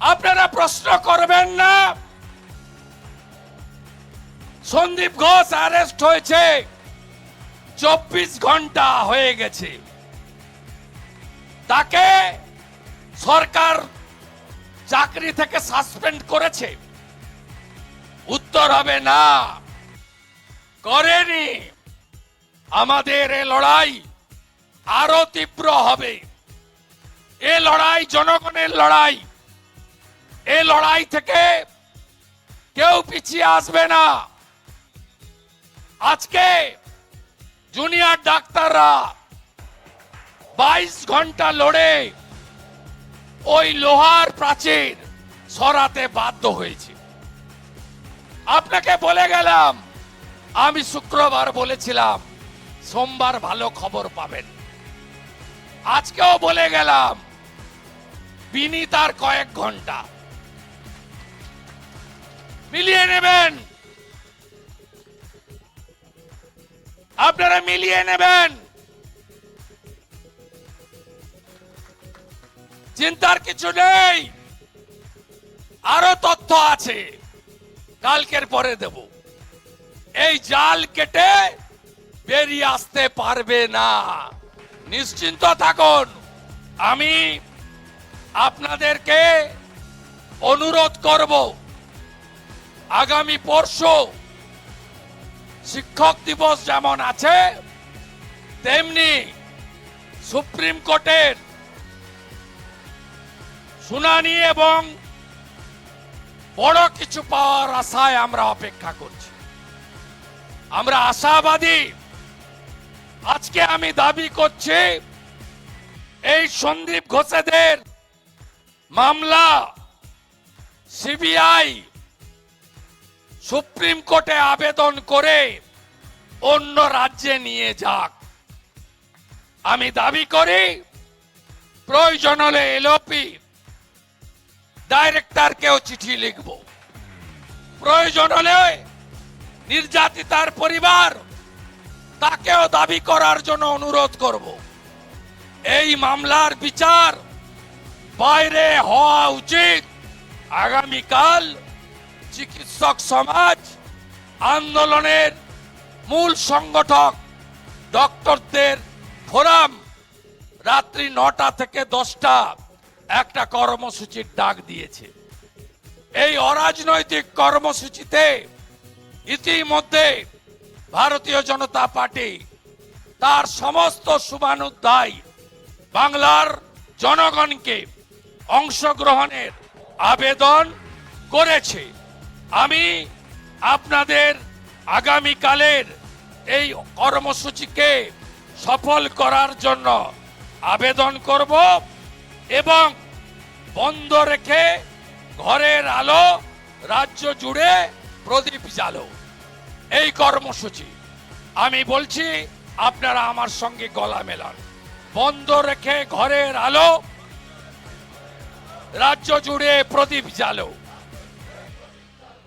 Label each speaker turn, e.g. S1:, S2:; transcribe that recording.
S1: আপনারা প্রশ্ন করবেন না। সন্দীপ ঘোষ অ্যারেস্ট হয়েছে। চব্বিশ ঘণ্টা হয়ে গেছে। তাকে সরকার চাকরি থেকে সাসপেন্ড করেছে। উত্তর হবে না। করেনি। আমাদের এ লড়াই আরও তীব্র হবে। এ লড়াই জনগণের লড়াই। এ লড়াই থেকে কেউ পিছিয়ে আসবে না। আজকে জুনিয়র ডাক্তাররা বাইশ ঘণ্টা লড়ে ওই লোহার প্রাচীর সরাতে বাধ্য হয়েছে। আপনাকে বলে গেলাম, আমি শুক্রবার বলেছিলাম, সোমবার ভালো খবর পাবেন। আজকেও বলে গেলাম, বিনীতার কয়েক ঘণ্টা। মিলিয়ে নেবেন। আপনারা মিলিয়ে নেবেন। চিন্তার কিছু নেই। আরও তথ্য আছে। কালকের পরে দেব। এই জাল কেটে বেরিয়ে আসতে পারবে না। নিশ্চিন্ত থাকুন। আমি আপনাদেরকে অনুরোধ করব। আগামী পরশু শিক্ষক দিবস যেমন আছে, তেমনি সুপ্রিম কোর্টের শুনানি এবং বড় কিছু পাওয়ার আশায় আমরা অপেক্ষা করছি। আমরা আশাবাদী। আজকে আমি দাবি করছি, এই সন্দীপ ঘোষেদের মামলা, সিবিআই সুপ্রিম কোর্টে আবেদন করে অন্য রাজ্যে নিয়ে যাক। আমি দাবি করি, প্রয়োজন হলে এলওপি ডাইরেক্টরকেও চিঠি লিখব। প্রয়োজন হলে নির্যাতিতার পরিবার তাকেও দাবি করার জন্য অনুরোধ করব। এই মামলার বিচার বাইরে হওয়া উচিত। আগামীকাল চিকিৎসক সমাজ আন্দোলনের মূল সংগঠক ডক্টরদের ফোরাম রাত্রি নটা থেকে দশটা একটা কর্মসূচির ডাক দিয়েছে। এই অরাজনৈতিক কর্মসূচিতে ইতিমধ্যে ভারতীয় জনতা পার্টি তার সমস্ত শুভানুধ্যায় বাংলার জনগণকে অংশগ্রহণের আবেদন করেছে। আমি আপনাদের আগামীকালের এই কর্মসূচিকে সফল করার জন্য আবেদন করব এবং বন্ধ রেখে ঘরের আলো রাজ্য জুড়ে প্রদীপ জ্বালো। এই কর্মসূচি। আমি বলছি, আপনারা আমার সঙ্গে গলা মেলান। বন্ধ রেখে ঘরের আলো রাজ্য জুড়ে প্রদীপ জ্বালো।